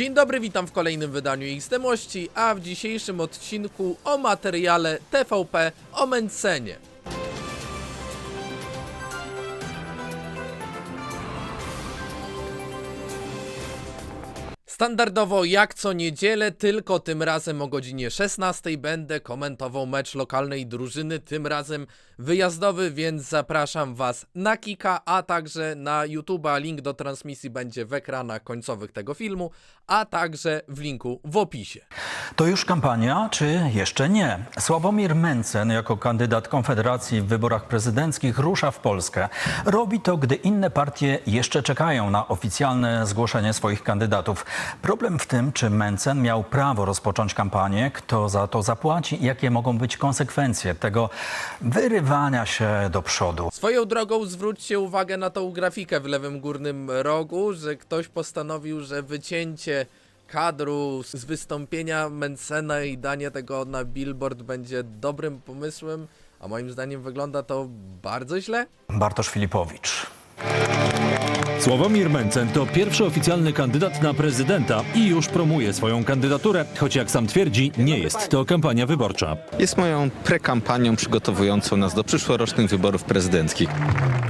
Dzień dobry, witam w kolejnym wydaniu XDMości, a w dzisiejszym odcinku o materiale TVP o Mencenie. Standardowo jak co niedzielę, tylko tym razem o godzinie 16 będę komentował mecz lokalnej drużyny, tym razem wyjazdowy, więc zapraszam Was na Kika, a także na YouTube'a. Link do transmisji będzie w ekranach końcowych tego filmu, a także w linku w opisie. To już kampania, czy jeszcze nie? Sławomir Mencen jako kandydat Konfederacji w wyborach prezydenckich rusza w Polskę. Robi to, gdy inne partie jeszcze czekają na oficjalne zgłoszenie swoich kandydatów. Problem w tym, czy Mencen miał prawo rozpocząć kampanię, kto za to zapłaci i jakie mogą być konsekwencje tego wyrywania się do przodu. Swoją drogą zwróćcie uwagę na tą grafikę w lewym górnym rogu, że ktoś postanowił, że wycięcie kadru z wystąpienia Mencena i danie tego na billboard będzie dobrym pomysłem, a moim zdaniem wygląda to bardzo źle. Bartosz Filipowicz. Sławomir Mencen to pierwszy oficjalny kandydat na prezydenta i już promuje swoją kandydaturę, choć jak sam twierdzi, nie jest to kampania wyborcza. Jest moją prekampanią przygotowującą nas do przyszłorocznych wyborów prezydenckich.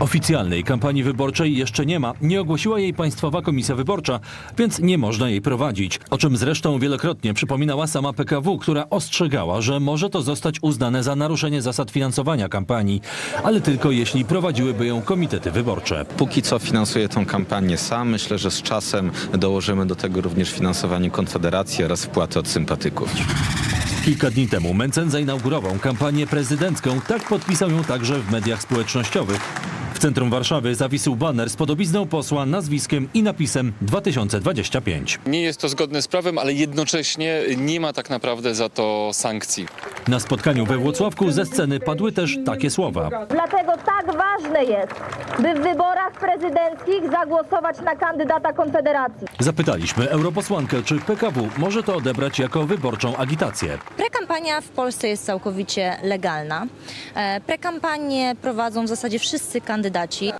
Oficjalnej kampanii wyborczej jeszcze nie ma, nie ogłosiła jej Państwowa Komisja Wyborcza, więc nie można jej prowadzić. O czym zresztą wielokrotnie przypominała sama PKW, która ostrzegała, że może to zostać uznane za naruszenie zasad finansowania kampanii, ale tylko jeśli prowadziłyby ją komitety wyborcze. Póki co finansuję tą kampanię sam. Myślę, że z czasem dołożymy do tego również finansowanie Konfederacji oraz wpłaty od sympatyków. Kilka dni temu Mencen zainaugurował kampanię prezydencką, tak podpisał ją także w mediach społecznościowych. W centrum Warszawy zawisł baner z podobizną posła, nazwiskiem i napisem 2025. Nie jest to zgodne z prawem, ale jednocześnie nie ma tak naprawdę za to sankcji. Na spotkaniu we Włocławku ze sceny padły też takie słowa. Dlatego tak ważne jest, by w wyborach prezydenckich zagłosować na kandydata Konfederacji. Zapytaliśmy europosłankę, czy PKW może to odebrać jako wyborczą agitację. Prekampania w Polsce jest całkowicie legalna. E, Prekampanię prowadzą w zasadzie wszyscy kandydaci.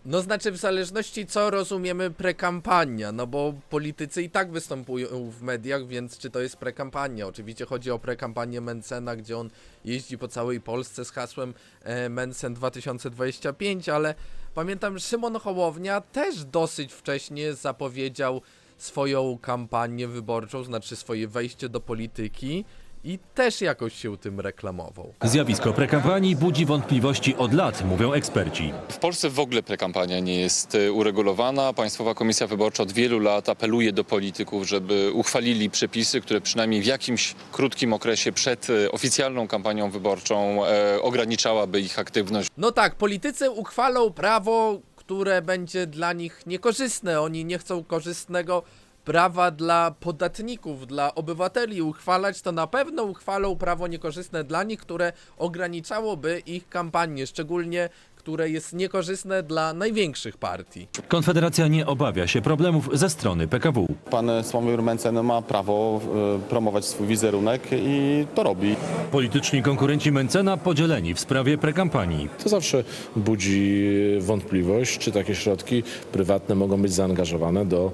No znaczy w zależności co rozumiemy prekampania, no bo politycy i tak występują w mediach, więc czy to jest prekampania? Oczywiście chodzi o prekampanię Mencena, gdzie on jeździ po całej Polsce z hasłem e, Mencen 2025, ale pamiętam Szymon Hołownia też dosyć wcześnie zapowiedział swoją kampanię wyborczą, znaczy swoje wejście do polityki i też jakoś się tym reklamował. Zjawisko prekampanii budzi wątpliwości od lat, mówią eksperci. W Polsce w ogóle prekampania nie jest e, uregulowana. Państwowa Komisja Wyborcza od wielu lat apeluje do polityków, żeby uchwalili przepisy, które przynajmniej w jakimś krótkim okresie przed e, oficjalną kampanią wyborczą e, ograniczałaby ich aktywność. No tak, politycy uchwalą prawo, które będzie dla nich niekorzystne. Oni nie chcą korzystnego prawa dla podatników, dla obywateli. Uchwalać, to na pewno uchwalą prawo niekorzystne dla nich, które ograniczałoby ich kampanię, szczególnie które jest niekorzystne dla największych partii. Konfederacja nie obawia się problemów ze strony PKW. Pan Sławomir Mencen ma prawo e, promować swój wizerunek i to robi. Polityczni konkurenci Mencena podzieleni w sprawie prekampanii. To zawsze budzi wątpliwość, czy takie środki prywatne mogą być zaangażowane do,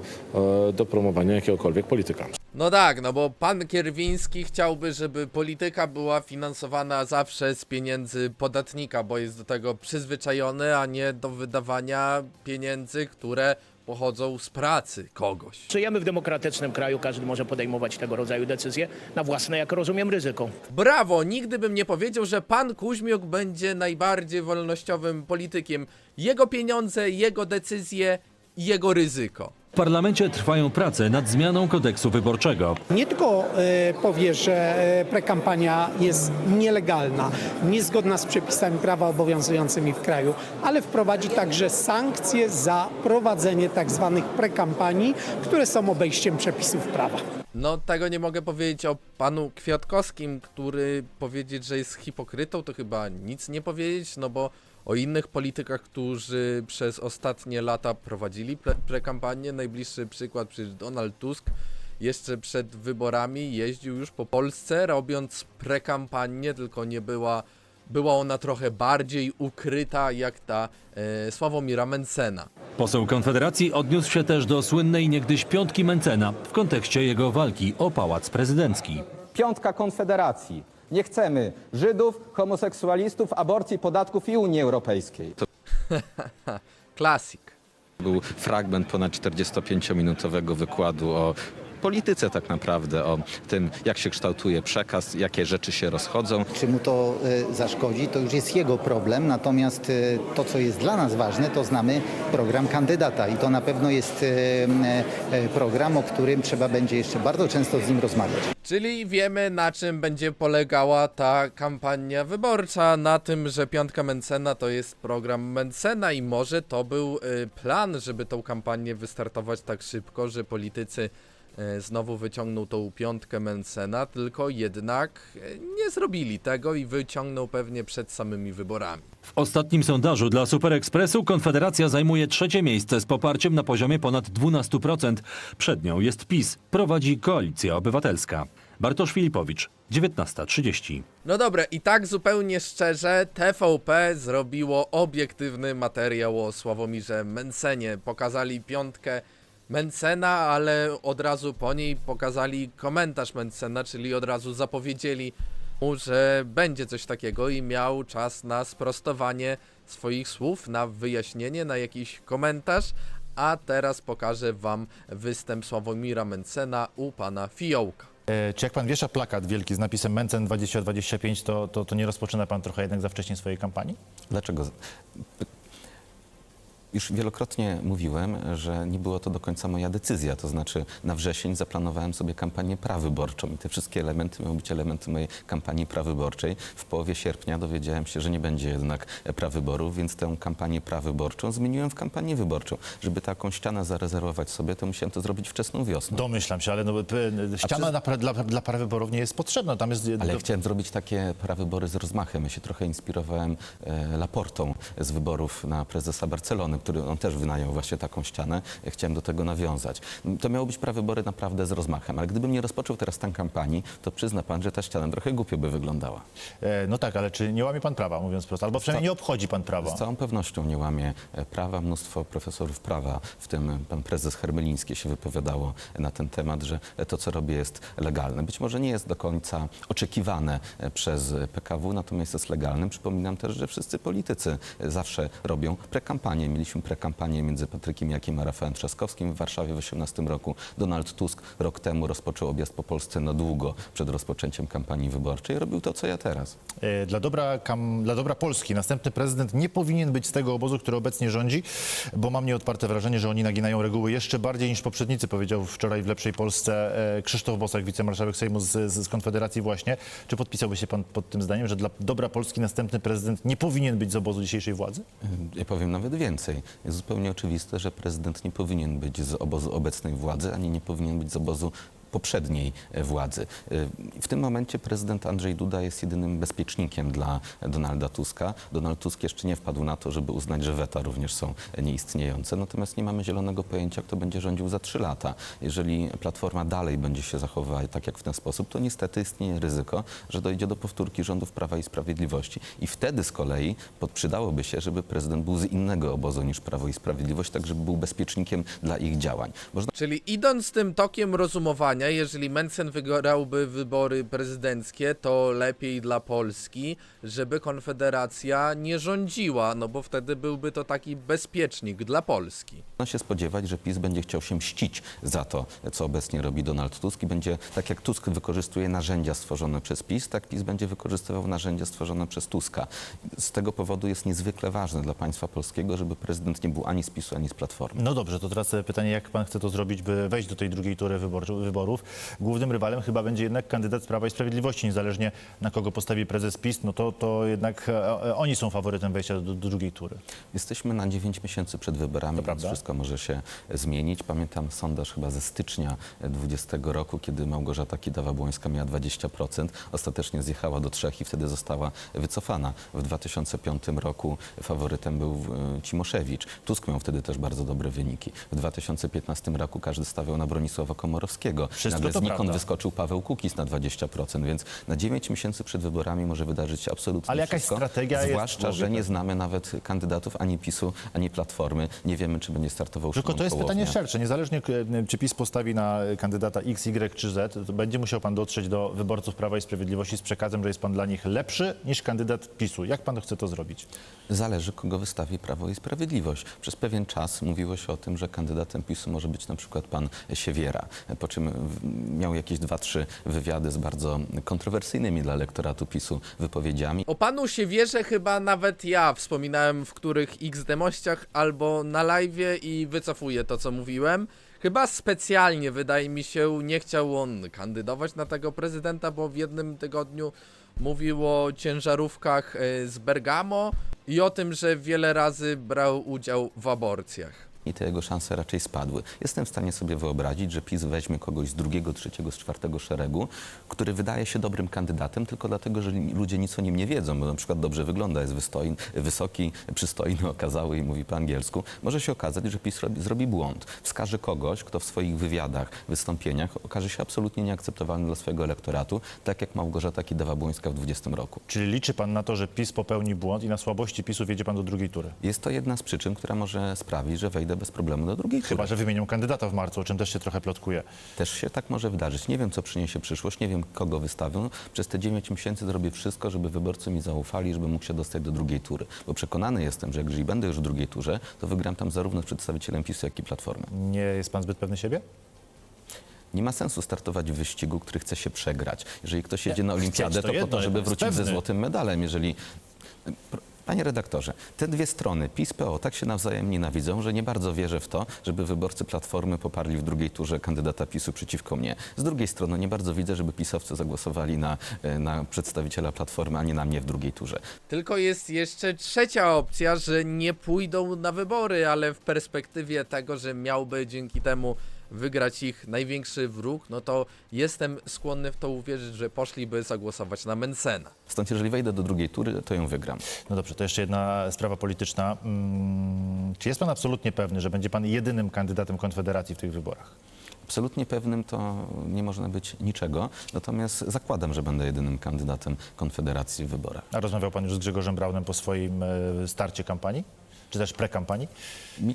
e, do promowania jakiegokolwiek polityka. No tak, no bo pan Kierwiński chciałby, żeby polityka była finansowana zawsze z pieniędzy podatnika, bo jest do tego przyzwyczajony, a nie do wydawania pieniędzy, które pochodzą z pracy kogoś. Żyjemy w demokratycznym kraju, każdy może podejmować tego rodzaju decyzje na własne, jak rozumiem, ryzyko. Brawo, nigdy bym nie powiedział, że pan Kuźmiuk będzie najbardziej wolnościowym politykiem. Jego pieniądze, jego decyzje i jego ryzyko. W parlamencie trwają prace nad zmianą kodeksu wyborczego. nie tylko e, powie, że e, prekampania jest nielegalna, niezgodna z przepisami prawa obowiązującymi w kraju, ale wprowadzi także sankcje za prowadzenie tak zwanych prekampanii, które są obejściem przepisów prawa. No, tego nie mogę powiedzieć o panu Kwiatkowskim, który powiedzieć, że jest hipokrytą, to chyba nic nie powiedzieć, no bo o innych politykach, którzy przez ostatnie lata prowadzili pre- prekampanię, najbliższy przykład przecież Donald Tusk jeszcze przed wyborami jeździł już po Polsce, robiąc prekampanię, tylko nie była była ona trochę bardziej ukryta jak ta e, Sławomira Mencena. Poseł Konfederacji odniósł się też do słynnej niegdyś piątki Mencena w kontekście jego walki o pałac prezydencki. Piątka Konfederacji. Nie chcemy Żydów, homoseksualistów, aborcji, podatków i Unii Europejskiej. Klasik. Był fragment ponad 45-minutowego wykładu o polityce tak naprawdę, o tym jak się kształtuje przekaz, jakie rzeczy się rozchodzą. Czy mu to e, zaszkodzi, to już jest jego problem. Natomiast e, to, co jest dla nas ważne, to znamy program kandydata. I to na pewno jest e, program, o którym trzeba będzie jeszcze bardzo często z nim rozmawiać. Czyli wiemy na czym będzie polegała ta kampania wyborcza, na tym, że Piątka Mencena to jest program Mencena i może to był y, plan, żeby tą kampanię wystartować tak szybko, że politycy znowu wyciągną tą Piątkę Mencena, tylko jednak y, nie zrobili tego i wyciągną pewnie przed samymi wyborami. W ostatnim sondażu dla Super Expressu Konfederacja zajmuje trzecie miejsce z poparciem na poziomie ponad 12%. Przed nią jest PiS, prowadzi Koalicja Obywatelska. Bartosz Filipowicz, 19.30. No dobra, i tak zupełnie szczerze, TVP zrobiło obiektywny materiał o Sławomirze Mencenie. Pokazali piątkę Mencena, ale od razu po niej pokazali komentarz Mencena, czyli od razu zapowiedzieli mu, że będzie coś takiego i miał czas na sprostowanie swoich słów, na wyjaśnienie, na jakiś komentarz. A teraz pokażę wam występ Sławomira Mencena u pana Fiołka. E, Czy jak pan wiesza plakat wielki z napisem Mencen 2025, to, to, to nie rozpoczyna pan trochę jednak za wcześnie swojej kampanii? Dlaczego? Już wielokrotnie mówiłem, że nie było to do końca moja decyzja. To znaczy na wrzesień zaplanowałem sobie kampanię prawyborczą i te wszystkie elementy miały być elementy mojej kampanii prawyborczej. W połowie sierpnia dowiedziałem się, że nie będzie jednak prawyborów, więc tę kampanię prawyborczą zmieniłem w kampanię wyborczą. Żeby taką ścianę zarezerwować sobie, to musiałem to zrobić wczesną wiosną. Domyślam się, ale no, p- ściana przez- dla, dla, dla prawyborów nie jest potrzebna. Tam jest... Ale chciałem zrobić takie prawybory z rozmachem. Ja się trochę inspirowałem e, Laportą z wyborów na prezesa Barcelony, który on też wynajął właśnie taką ścianę. Chciałem do tego nawiązać. To miało być prawybory naprawdę z rozmachem, ale gdybym nie rozpoczął teraz tę kampanii, to przyzna pan, że ta ściana trochę głupio by wyglądała. E, No tak, ale czy nie łamie pan prawa, mówiąc prosto? Albo przynajmniej nie obchodzi pan prawa. Z całą pewnością nie łamie e, prawa. Mnóstwo profesorów prawa, w tym pan prezes Hermeliński się wypowiadało na ten temat, że to, co robię jest legalne. Być może nie jest do końca oczekiwane e, przez PKW, natomiast jest legalne. Przypominam też, że wszyscy politycy e, zawsze robią prekampanię. Mieliśmy prekampanię między Patrykiem Jakim a Rafałem Trzaskowskim w Warszawie w 2018 roku. Donald Tusk rok temu rozpoczął objazd po Polsce na długo przed rozpoczęciem kampanii wyborczej. Robił to, co ja teraz. E, Dla dobra, kam, dla dobra Polski następny prezydent nie powinien być z tego obozu, który obecnie rządzi, bo mam nieodparte wrażenie, że oni naginają reguły jeszcze bardziej niż poprzednicy, powiedział wczoraj w Lepszej Polsce e, Krzysztof Bosak, wicemarszałek Sejmu z, z, z Konfederacji właśnie. Czy podpisałby się pan pod tym zdaniem, że dla dobra Polski następny prezydent nie powinien być z obozu dzisiejszej władzy? Ja powiem nawet więcej. Jest zupełnie oczywiste, że prezydent nie powinien być z obozu obecnej władzy, ani nie powinien być z obozu poprzedniej e, władzy. E, W tym momencie prezydent Andrzej Duda jest jedynym bezpiecznikiem dla Donalda Tuska. Donald Tusk jeszcze nie wpadł na to, żeby uznać, że weta również są nieistniejące. Natomiast nie mamy zielonego pojęcia, kto będzie rządził za trzy lata. Jeżeli Platforma dalej będzie się zachowywała tak jak w ten sposób, to niestety istnieje ryzyko, że dojdzie do powtórki rządów Prawa i Sprawiedliwości. I wtedy z kolei przydałoby się, żeby prezydent był z innego obozu niż Prawo i Sprawiedliwość, tak żeby był bezpiecznikiem dla ich działań. Można Czyli idąc tym tokiem rozumowania, jeżeli Mencen wygrałby wybory prezydenckie, to lepiej dla Polski, żeby Konfederacja nie rządziła, no bo wtedy byłby to taki bezpiecznik dla Polski. Można się spodziewać, że PiS będzie chciał się mścić za to, co obecnie robi Donald Tusk i będzie, tak jak Tusk wykorzystuje narzędzia stworzone przez PiS, tak PiS będzie wykorzystywał narzędzia stworzone przez Tuska. Z tego powodu jest niezwykle ważne dla państwa polskiego, żeby prezydent nie był ani z PiSu, ani z Platformy. No dobrze, to teraz pytanie, jak pan chce to zrobić, by wejść do tej drugiej tury wybor- wyborów? Głównym rywalem chyba będzie jednak kandydat z Prawa i Sprawiedliwości, niezależnie na kogo postawi prezes PiS, no to, to jednak e, e, oni są faworytem wejścia do, do drugiej tury. Jesteśmy na 9 miesięcy przed wyborami, więc wszystko może się zmienić. Pamiętam sondaż chyba ze stycznia 20 roku, kiedy Małgorzata Kidawa-Błońska miała 20%, ostatecznie zjechała do 3 i wtedy została wycofana. W 2005 roku faworytem był e, Cimoszewicz. Tusk miał wtedy też bardzo dobre wyniki. W 2015 roku każdy stawiał na Bronisława Komorowskiego. Wszystko Nagle to znikąd prawda. wyskoczył Paweł Kukiz na 20%, więc na 9 miesięcy przed wyborami może wydarzyć się absolutnie Ale jakaś wszystko. strategia jest Zwłaszcza, w że nie tak? znamy nawet kandydatów ani PiSu, ani Platformy. Nie wiemy, czy będzie startował Tylko Szymon to jest pytanie szersze. Niezależnie czy PiS postawi na kandydata X, Y czy Z, to będzie musiał pan dotrzeć do wyborców Prawa i Sprawiedliwości z przekazem, że jest pan dla nich lepszy niż kandydat PiSu. Jak pan chce to zrobić? Zależy, kogo wystawi Prawo i Sprawiedliwość. Przez pewien czas mówiło się o tym, że kandydatem PiSu może być na przykład pan Siewiera, po czym miał jakieś dwa, trzy wywiady z bardzo kontrowersyjnymi dla elektoratu PiSu wypowiedziami. O panu się wierzę chyba nawet ja wspominałem w których x demościach albo na live i wycofuję to co mówiłem. Chyba specjalnie wydaje mi się nie chciał on kandydować na tego prezydenta, bo w jednym tygodniu mówił o ciężarówkach e, z Bergamo i o tym, że wiele razy brał udział w aborcjach. I te jego szanse raczej spadły. Jestem w stanie sobie wyobrazić, że PiS weźmie kogoś z drugiego, trzeciego, z czwartego szeregu, który wydaje się dobrym kandydatem tylko dlatego, że ludzie nic o nim nie wiedzą, bo na przykład dobrze wygląda, jest wystoi, wysoki, przystojny, okazały i mówi po angielsku. Może się okazać, że PiS robi, zrobi błąd. Wskaże kogoś, kto w swoich wywiadach, wystąpieniach okaże się absolutnie nieakceptowalny dla swojego elektoratu, tak jak Małgorzata Kidawa-Błońska w 20 roku. Czyli liczy pan na to, że PiS popełni błąd i na słabości PiSu wjedzie pan do drugiej tury? Jest to jedna z przyczyn, która może sprawić, że wejdę bez problemu do drugiej tury. Chyba, że wymienią kandydata w marcu, o czym też się trochę plotkuje. Też się tak może wydarzyć. Nie wiem, co przyniesie przyszłość, nie wiem, kogo wystawią. Przez te 9 miesięcy zrobię wszystko, żeby wyborcy mi zaufali, żeby mógł się dostać do drugiej tury. Bo przekonany jestem, że jeżeli będę już w drugiej turze, to wygram tam zarówno z przedstawicielem PiSu, jak i Platformy. Nie jest pan zbyt pewny siebie? Nie ma sensu startować w wyścigu, który chce się przegrać. Jeżeli ktoś jedzie na olimpiadę, to to po jedno, to, żeby wrócić ze pewny. złotym medalem. Jeżeli... Panie redaktorze, te dwie strony, PiS, PO, tak się nawzajem nienawidzą, że nie bardzo wierzę w to, żeby wyborcy Platformy poparli w drugiej turze kandydata PiSu przeciwko mnie. Z drugiej strony nie bardzo widzę, żeby pisowcy zagłosowali na, e, na przedstawiciela Platformy, a nie na mnie w drugiej turze. Tylko jest jeszcze trzecia opcja, że nie pójdą na wybory, ale w perspektywie tego, że miałby dzięki temu wygrać ich największy wróg, no to jestem skłonny w to uwierzyć, że poszliby zagłosować na Mencena. Stąd jeżeli wejdę do drugiej tury, to ją wygram. No dobrze, to jeszcze jedna sprawa polityczna. Mm, Czy jest pan absolutnie pewny, że będzie pan jedynym kandydatem Konfederacji w tych wyborach? Absolutnie pewnym to nie można być niczego, natomiast zakładam, że będę jedynym kandydatem Konfederacji w wyborach. A rozmawiał pan już z Grzegorzem Braunem po swoim e, starcie kampanii? Czy też prekampanii?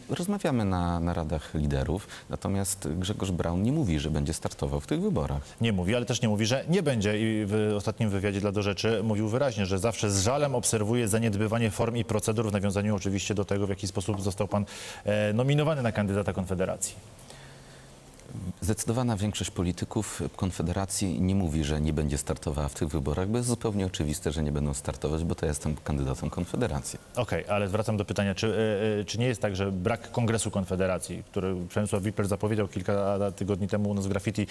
Rozmawiamy na, na radach liderów, natomiast Grzegorz Braun nie mówi, że będzie startował w tych wyborach. Nie mówi, ale też nie mówi, że nie będzie. I w ostatnim wywiadzie dla Do Rzeczy mówił wyraźnie, że zawsze z żalem obserwuje zaniedbywanie form i procedur w nawiązaniu oczywiście do tego, w jaki sposób został pan e, nominowany na kandydata Konfederacji. Zdecydowana większość polityków Konfederacji nie mówi, że nie będzie startowała w tych wyborach, bo jest zupełnie oczywiste, że nie będą startować, bo to ja jestem kandydatem Konfederacji. Okej, ale wracam do pytania, czy, e, e, czy nie jest tak, że brak Kongresu Konfederacji, który Przemysław Wipler zapowiedział kilka tygodni temu u nas w Graffiti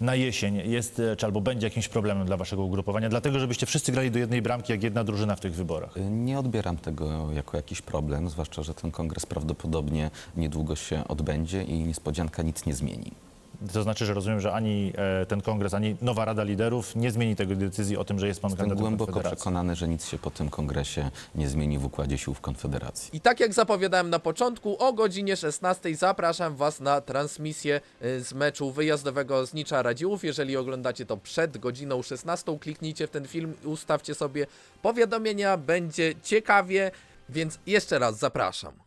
na jesień, jest e, czy albo będzie jakimś problemem dla waszego ugrupowania, dlatego żebyście wszyscy grali do jednej bramki, jak jedna drużyna w tych wyborach? Nie odbieram tego jako jakiś problem, zwłaszcza, że ten kongres prawdopodobnie niedługo się odbędzie i niespodzianka nic nie zmieni. To znaczy, że rozumiem, że ani e, ten kongres, ani nowa Rada Liderów nie zmieni tego decyzji o tym, że jest pan Jestem kandydatem głęboko Konfederacji. przekonany, że nic się po tym kongresie nie zmieni w układzie sił w Konfederacji. I tak jak zapowiadałem na początku, o godzinie 16 zapraszam Was na transmisję y, z meczu wyjazdowego z Nicza Radziłów. Jeżeli oglądacie to przed godziną 16, kliknijcie w ten film i ustawcie sobie powiadomienia, będzie ciekawie, więc jeszcze raz zapraszam.